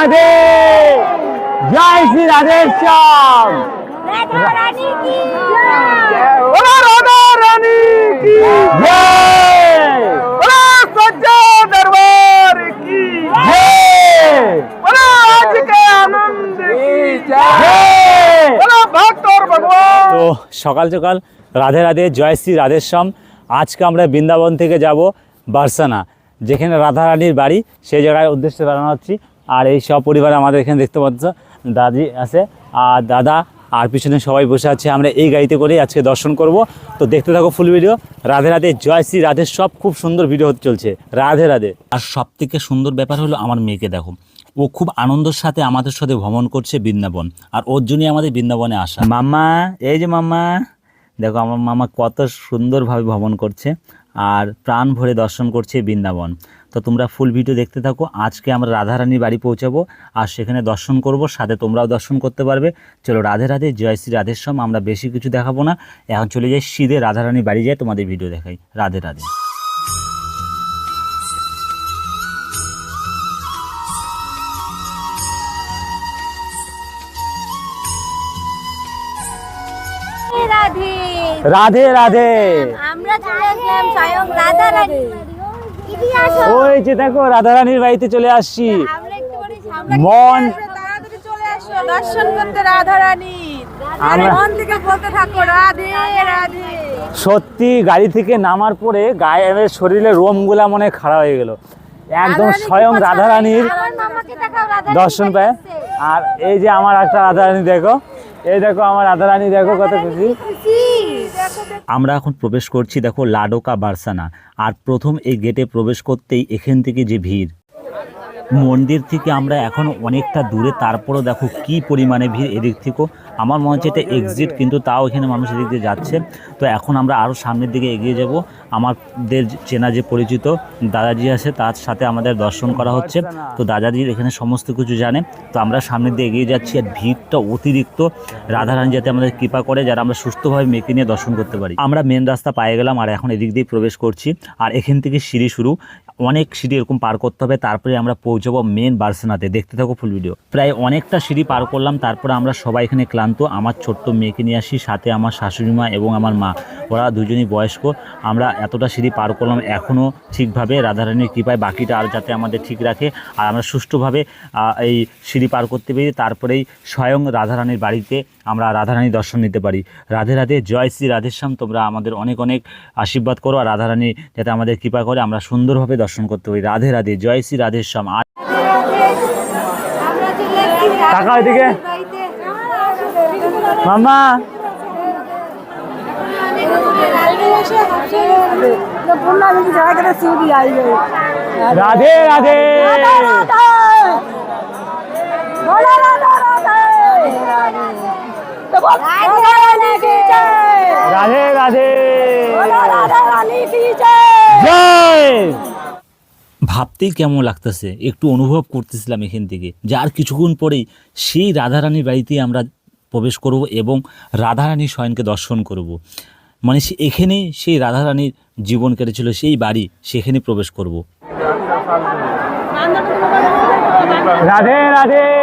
রাধে। জয় শ্রী রাধের শ্যাম। রাধা রানী কি ওরা রাধা রানী কি জয়। ওরা সজ্জা দরবার কি জয়। ওরা আজ কে আনন্দ কি জয়। ওরা ভক্ত और ভগবান। তো সকাল সকাল রাধে রাধে জয় শ্রী রাধেশ্যাম আজকে আমরা বৃন্দাবন থেকে যাব বার্সানা যেখানে রাধা রানীর বাড়ি সেই জায়গায় উদ্দেশ্যে বেড়ানো হচ্ছি। আর এই সব পরিবার আমাদের এখানে দেখতে পাচ্ছ দাদি আছে আর দাদা আর পিছনে সবাই বসে আছে। আমরা এই গাড়িতে করেই আজকে দর্শন করব। তো দেখতে থাকো ফুল ভিডিও রাধে রাধে জয় শ্রী রাধে। সব খুব সুন্দর ভিডিও হতে চলছে। রাধে রাধে। আর সব থেকে সুন্দর ব্যাপার হলো আমার মেয়েকে দেখো। ও খুব আনন্দের সাথে আমাদের সাথে ভ্রমণ করছে বৃন্দাবন। আর ওর জন্যই আমাদের বৃন্দাবনে আসা। মামা এই যে মাম্মা দেখো আমার মামা কত সুন্দরভাবে ভ্রমণ করছে। আর প্রাণ ভরে দর্শন করছে বৃন্দাবন। তো তোমরা ফুল ভিডিও দেখতে থাকো। আজকে আমরা রাধারানীর বাড়ি পৌঁছাবো আর সেখানে দর্শন করব সাথে তোমরাও দর্শন করতে পারবে। চলো রাধে রাধে জয় শ্রী রাধেশ্যাম আমরা বেশি কিছু দেখাবো না। এখন চলে যাই সিধে রাধারানীর বাড়ি যাই তোমাদের ভিডিও দেখাই। রাধে রাধে। রাধে রাধে। আমরা চলে আসলাম স্বয়ং রাধা রানী ওই যে দেখো রাধা রানীর বাড়িতে চলে আসছি। মন সত্যি গাড়ি থেকে নামার পরে গায়ে শরীরে রোমগুলা মনে খাড়া হয়ে গেল। একদম স্বয়ং রাধা রানীর দর্শন পায়। আর এই যে আমার একটা রাধা রানী দেখো এই দেখো আমার রাধা রানী দেখো কত খুশি? আমরা এখন প্রবেশ করছি, দেখো, লাডোকা বার্সানা। আর প্রথম এই গেটে প্রবেশ করতেই এখান থেকে যে ভিড়। মন্দির থেকে আমরা এখন অনেকটা দূরে, তারপরও দেখো কি পরিমাণে ভিড় এদিক থেকেও। আমার মনে হচ্ছে এটা এক্সিট কিন্তু তাও এখানে মানুষ এদিক দিয়ে যাচ্ছে। তো এখন আমরা আরও সামনের দিকে এগিয়ে যাব। আমাদের চেনা যে পরিচিত দাদাজি আছে তার সাথে আমাদের দর্শন করা হচ্ছে। তো দাদাজির এখানে সমস্ত কিছু জানে। তো আমরা সামনের দিকে এগিয়ে যাচ্ছি আর ভিড়টা অতিরিক্ত। রাধারানী যাতে আমাদের কৃপা করে যারা আমরা সুস্থভাবে মেয়েকে নিয়ে দর্শন করতে পারি। আমরা মেন রাস্তা পায়ে গেলাম আর এখন এদিক দিয়ে প্রবেশ করছি। আর এখান থেকে সিঁড়ি শুরু। অনেক সিঁড়ি এরকম পার করতে হবে, তারপরে আমরা পৌঁছাবো মেন বার্সেনাতে। দেখতে থাকো ফুল ভিডিও প্রায় অনেকটা সিঁড়ি পার করলাম, তারপরে আমরা সবাই এখানে ক্লান্ত। আমার ছোট্ট মেয়েকে নিয়ে আসি, সাথে আমার শাশুড়ি মা এবং আমার মা। ওরা দুজনই বয়স্ক, আমরা এতটা সিঁড়ি পার করলাম এখনও ঠিকভাবে রাধারানীর কৃপায় বাকিটা আর যাতে আমাদের ঠিক রাখে। আর আমরা সুষ্ঠুভাবে এই সিঁড়ি পার করতে পেরে তারপরেই স্বয়ং রাধারানীর বাড়িতে আমরা রাধারানী দর্শন নিতে পারি। রাধে রাধে, জয় শ্রী রাধেশ্যাম, তোমরা আমাদের অনেক অনেক আশীর্বাদ করো আর রাধারানী যাতে আমাদের কৃপা করে আমরা সুন্দরভাবে দর্শন করতে পারি। রাধে রাধে, জয় শ্রী রাধেশ্যাম। আর মামা রাধে রাধে। রাধে রাধে। জয়! ভাবতেই কেমন লাগতেছে? একটু অনুভব করতেছিলাম এখান থেকে যার কিছুক্ষণ পরেই সেই রাধারানীর বাড়িতেই আমরা প্রবেশ করব এবং রাধারানীর স্বয়ংকে দর্শন করব। মানে সে এখানেই সেই রাধারানীর জীবন কেটেছিল সেই বাড়ি সেখানে প্রবেশ করব। রাধে রাধে।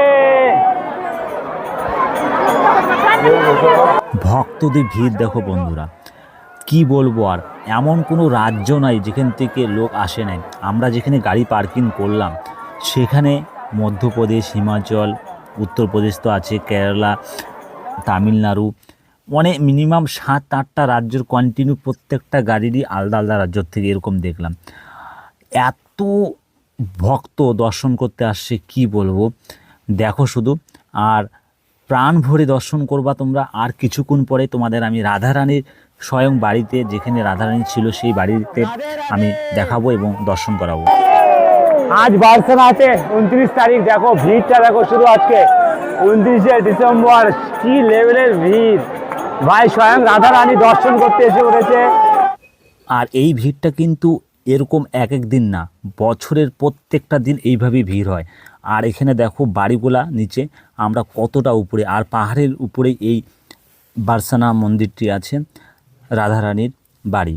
ভক্তদের ভিড় দেখো বন্ধুরা। কি বলব আর, এমন কোনো রাজ্য নাই যেখান থেকে লোক আসে নাই। আমরা যেখানে গাড়ি পার্কিং করলাম, সেখানে মধ্যপ্রদেশ, হিমাচল, উত্তরপ্রদেশ তো আছে, কেরালা, তামিলনাড়ু অনেক মিনিমাম সাত আটটা রাজ্যের কন্টিনিউ প্রত্যেকটা গাড়িরই আলাদা আলাদা রাজ্য থেকে এরকম দেখলাম। এত ভক্ত দর্শন করতে আসছে, কি বলব? দেখো শুধু, আর প্রাণ ভরে দর্শন করবা তোমরা। আর কিছুক্ষণ পরে তোমাদের আমি রাধারানীর স্বয়ং বাড়িতে যেখানে রাধারানী ছিল সেই বাড়িতে আমি দেখাবো এবং দর্শন করাবো। আজ বার্সেনা আছে উনত্রিশ তারিখ। দেখো ভিড়টা দেখো শুরু আজকে। উনত্রিশে ডিসেম্বর কি লেভেলের ভিড়। ভাই স্বয়ং রাধা রানী দর্শন করতে এসে পড়েছে আর এই ভিড়টা কিন্তু এরকম এক এক দিন না বছরের প্রত্যেকটা দিন এইভাবেই ভিড় হয়। আর এখানে দেখো বাড়িগুলা নিচে। আমরা কতটা উপরে, আর পাহাড়ের উপরে এই বার্সানা মন্দিরটি আছে, রাধারানীর বাড়ি।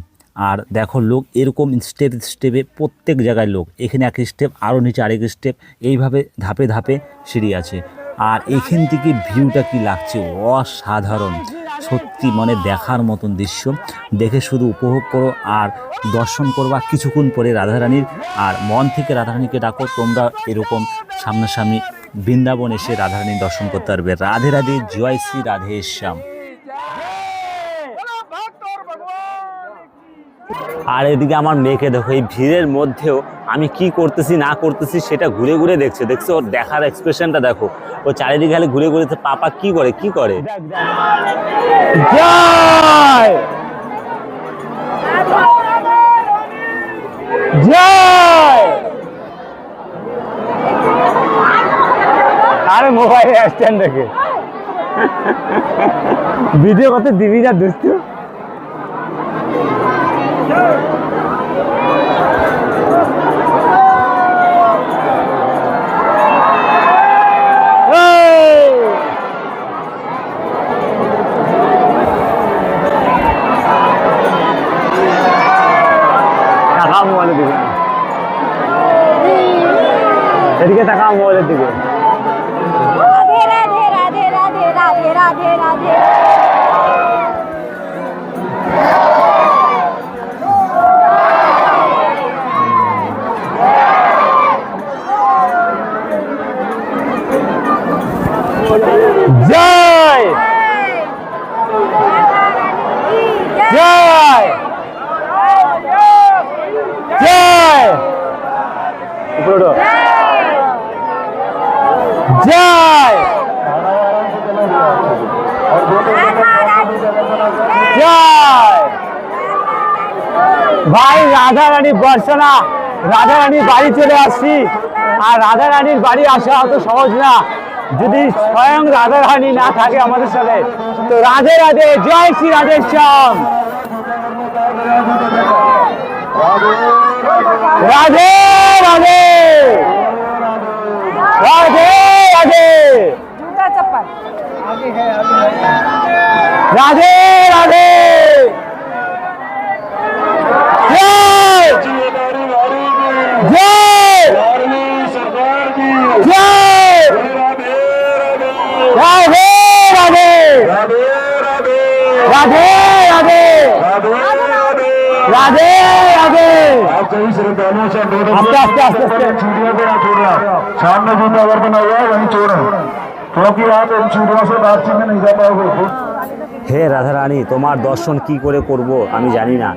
আর দেখো লোক এরকম স্টেপ স্টেপে প্রত্যেক জায়গায় লোক। এখানে এক স্টেপ আরও নিচে আরেক স্টেপ, এইভাবে ধাপে ধাপে সিঁড়ি আছে। আর এখান থেকে ভিউটা কি লাগছে? অসাধারণ। সত্যি মানে দেখার মতন দৃশ্য। দেখে শুধু উপভোগ করো আর দর্শন করবা কিছুক্ষণ পরে রাধারানীর আর মন থেকে রাধারানীকে ডাকো, তোমরা এরকম সামনাসামনি বৃন্দাবন এসে রাধারানীর দর্শন করতে পারবে। রাধে রাধে, জয় শ্রী রাধে শ্যাম। আর এদিকে আমার মেয়েকে দেখো, এই ভিড়ের মধ্যেও আমি কি করতেছি, না করতেছি সেটা ঘুরে ঘুরে দেখছে। দেখছ ওর দেখার এক্সপ্রেশনটা দেখো। ও চারিদিকে খালি ঘুরে ঘুরে পাপা কি করে কি করে? জয়! জয়! আরে মোবাইলে স্ট্যান্ড দেখে ভিডিও কত দিবি যা দুস্তু এই! টাকা মোবাইলের দিকে এদিকে টাকা মোবাইলের দিকে। জয় জয় উপরে ওঠো। জয় জয় ভাই রাধা রানী বর্ষনা রাধা রানীর বাড়ি চলে আসছি। আর রাধা রানীর বাড়ি আসা অত সহজ না। যদি স্বয়ং রাধা রানী না থাকে আমাদের সাথে তো রাধে রাধে জয় শ্রী রাধে শ্যাম রাধে রাধে। রাধে রাধে রাধে রাধে জয় জয় জয় রাধে রাধে রাধে রাধে রাধে রাধে आस्ते, आस्ते, आस्ते, आस्ते। सामने जो अगर बना हुआ है वहीं छोड़ो क्योंकि आप इन चूड़ियों से बातचीत में नहीं जा पाओगे হে রাধারানী তোমার দর্শন কি করে করব আমি জানি না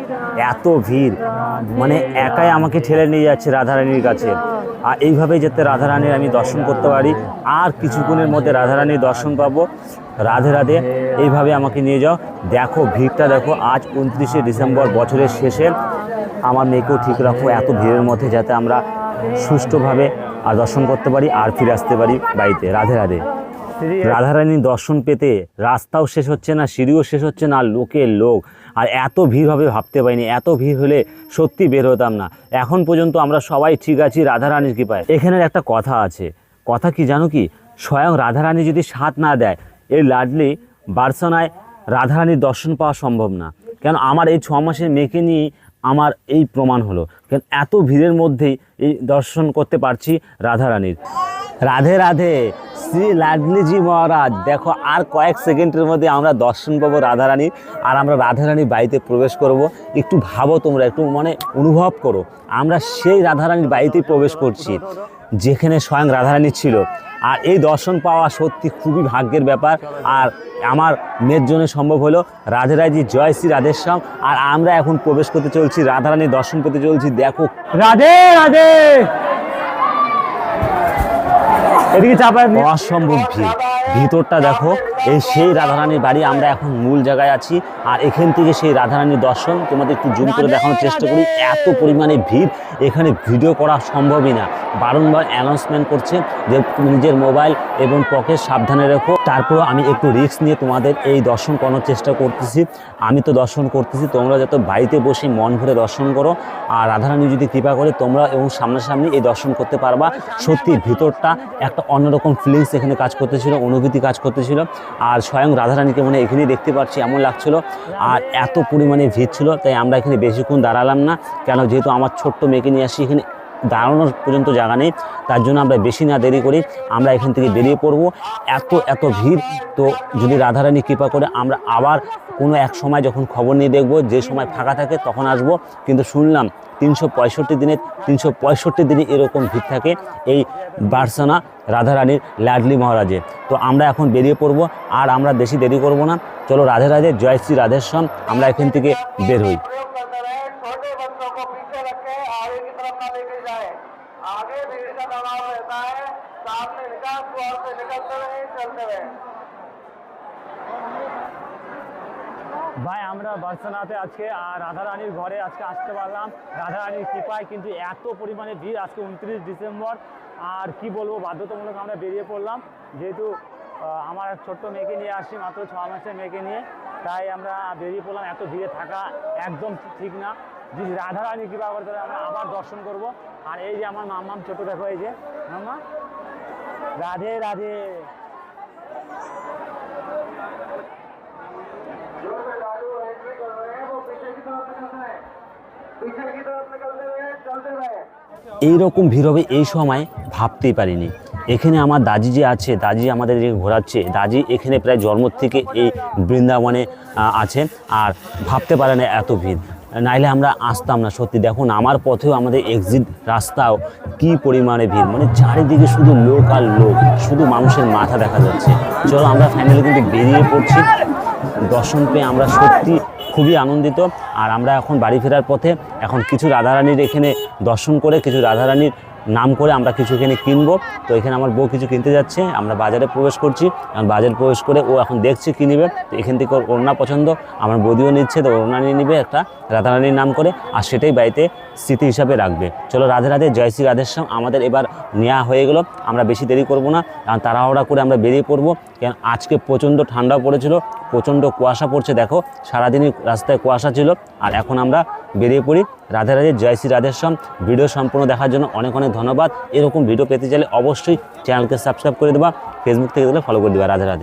এত ভিড় মানে একাই আমাকে ঠেলে নিয়ে যাচ্ছে রাধারানীর কাছে আর এইভাবেই যাতে রাধারানীর আমি দর্শন করতে পারি। আর কিছুক্ষণের মধ্যে রাধারানীর দর্শন পাবো। রাধে রাধে, এইভাবে আমাকে নিয়ে যাও। দেখো, ভিড়টা দেখো, আজ উনত্রিশে ডিসেম্বর, বছরের শেষে। আমার মেয়েকেও ঠিক রাখো, এত ভিড়ের মধ্যে যাতে আমরা সুষ্ঠুভাবে আর দর্শন করতে পারি আর ফিরে আসতে পারি বাড়িতে। রাধে রাধে। রাধারানীর দর্শন পেতে রাস্তাও শেষ হচ্ছে না, সিঁড়িও শেষ হচ্ছে না, লোকের লোক। আর এত ভিড় হবে ভাবতে পারিনি, এত ভিড় হলে সত্যি বের হতাম না। এখন পর্যন্ত আমরা সবাই ঠিক আছি রাধারানীর কৃপায়। এখানের একটা কথা আছে, কথা কি জানো কি? স্বয়ং রাধারানী যদি সাথ না দেয় এই লাডলি বার্সনায় রাধারানীর দর্শন পাওয়া সম্ভব না। কেন আমার এই ছ মাসের মেয়েকে নিয়ে আমার এই প্রমাণ হলো। কেন এত ভিড়ের মধ্যেই এই দর্শন করতে পারছি রাধারানীর। রাধে রাধে, শ্রী লাডলিজি মহারাজ। দেখো আর কয়েক সেকেন্ডের মধ্যে আমরা দর্শন পাবো রাধারানীর আর আমরা রাধারানীর বাড়িতে প্রবেশ করব। একটু ভাবো তোমরা, একটু মানে অনুভব করো। আমরা সেই রাধারানীর বাড়িতেই প্রবেশ করছি, যেখানে স্বয়ং রাধারানী ছিল। আর এই দর্শন পাওয়া সত্যি খুবই ভাগ্যের ব্যাপার। আর আমার মেয়ের জন্য সম্ভব হলো রাধেরাজি জয় শ্রী রাধের রাধেশ্যাম। আর আমরা এখন প্রবেশ করতে চলছি, রাধারানীর দর্শন পেতে চলছি, দেখো। রাধে রাধে! এদিকে চাপায় অসম্ভব ভিড়। ভিতরটা দেখো এই সেই রাধারানীর বাড়ি আমরা এখন মূল জায়গায় আছি। আর এখান থেকে সেই রাধারানীর দর্শন তোমাদের একটু জুম করে দেখানোর চেষ্টা করি। এত পরিমাণে ভিড় এখানে ভিডিও করা সম্ভবই না। বারংবার অ্যানাউন্সমেন্ট করছে যে নিজের মোবাইল এবং পকেট সাবধানে রেখো। তারপর আমি একটু রিস্ক নিয়ে তোমাদের এই দর্শন করানোর চেষ্টা করতেছি। আমি তো দর্শন করতেছি তোমরা যাতে বাড়িতে বসে মন ভরে দর্শন করো। আর রাধারানী যদি কৃপা করে তোমরা এবং সামনাসামনি এই দর্শন করতে পারবা। সত্যি ভিতরটা একটা অন্যরকম ফিলিংস এখানে কাজ করতেছিল অনুভূতি কাজ করতেছিল। আর স্বয়ং রাধারানীকে মনে এখানেই দেখতে পাচ্ছি, এমন লাগছিল। আর এত পরিমাণে ভিড় ছিল, তাই আমরা এখানে বেশিক্ষণ দাঁড়ালাম না। কেন, যেহেতু আমার ছোট্ট মেয়েকে নিয়ে আসি, এখানে দাঁড়ানোর পর্যন্ত জায়গা নেই। তার জন্য আমরা বেশি না দেরি করি। আমরা এখান থেকে বেরিয়ে পড়ব। এত এত ভিড়। তো যদি রাধারানী কৃপা করে আমরা আবার কোনো এক সময় যখন খবর নিয়ে দেখব, যে সময় ফাঁকা থাকে তখন আসব। কিন্তু শুনলাম তিনশো পঁয়ষট্টি দিনে তিনশো পঁয়ষট্টি দিনে এরকম ভিড় থাকে এই বার্সানা রাধারানীর লাডলি মহারাজে। তো আমরা এখন বেরিয়ে পড়ব। আর আমরা বেশি দেরি করব না। চলো রাধে রাধে, জয় শ্রী রাধেশ্যাম আমরা এখান থেকে বের হই। বার্সানাতে আজকে, আর রাধারানীর ঘরে আজকে আসতে পারলাম। রাধারানীর কৃপায় কিন্তু এত পরিমাণে ভিড় আজকে উনত্রিশ ডিসেম্বর। আর কি বলব, বাধ্যতামূলক আমরা বেরিয়ে পড়লাম। যেহেতু আমার ছোট্ট মেয়েকে নিয়ে আসি মাত্র ছ মাসের মেয়েকে নিয়ে। তাই আমরা বেরিয়ে পড়লাম, এত ভিড়ে থাকা একদম ঠিক না। যদি রাধারানী কৃপা করে তাহলে আমরা আবার দর্শন করব। আর এই যে আমার মাম্মাম ছোট দেখো এই যে। মাম্মা রাধে রাধে। এই রকম ভিড় হবে এই সময় ভাবতেই পারিনি। এখানে আমার দাজি যে আছে দাজি আমাদের ঘোরাচ্ছে। দাজি এখানে প্রায় জন্ম থেকে এই বৃন্দাবনে আহ, আছে আর ভাবতে পারে না এত ভিড়। নাইলে আমরা আসতাম না সত্যি। দেখুন আমার পথেও আমাদের এক্সিট রাস্তাও কি পরিমাণে ভিড়। মানে চারিদিকে শুধু লোক আর লোক শুধু মানুষের মাথা দেখা যাচ্ছে। চলো আমরা ফাইনালি কিন্তু বেরিয়ে পড়ছি। দর্শন পেয়ে আমরা সত্যি খুবই আনন্দিত। আর আমরা এখন বাড়ি ফেরার পথে এখন কিছু রাধারানীর এখানে দর্শন করে, কিছু রাধারানীর নাম করে আমরা কিছু এখানে কিনবো। তো এখানে আমার বউ কিছু কিনতে যাচ্ছে, আমরা বাজারে প্রবেশ করছি। এখন বাজারে প্রবেশ করে ও এখন দেখছে কী নেবে। তো এখান থেকে ওর ওড়না পছন্দ, আমার বৌদিও নিচ্ছে, তো ওড়না নিয়ে নিবে একটা রাধারানীর নাম করে, আর সেটাই বাড়িতে স্মৃতি হিসাবে রাখবে। চলো রাধে রাধে, জয় শ্রী রাধেশ্যাম আমাদের এবার নেওয়া হয়ে গেল। আমরা বেশি দেরি করব না, কারণ তাড়াহুড়া করে আমরা বেরিয়ে পড়ব। কারণ আজকে প্রচণ্ড ঠান্ডা পড়েছিল, প্রচণ্ড কুয়াশা পড়ছে, দেখো সারাদিনই রাস্তায় কুয়াশা ছিল। আর এখন আমরা বেরিয়ে পড়ি রাধে রাধে, জয় শ্রী রাধেশ্যাম ভিডিও সম্পূর্ণ দেখার জন্য অনেক অনেক ধন্যবাদ। এরকম ভিডিও পেতে চাইলে অবশ্যই চ্যানেলকে সাবস্ক্রাইব করে দেবা। ফেসবুক থেকে দিলে ফলো করে দেবা। রাধে রাধে।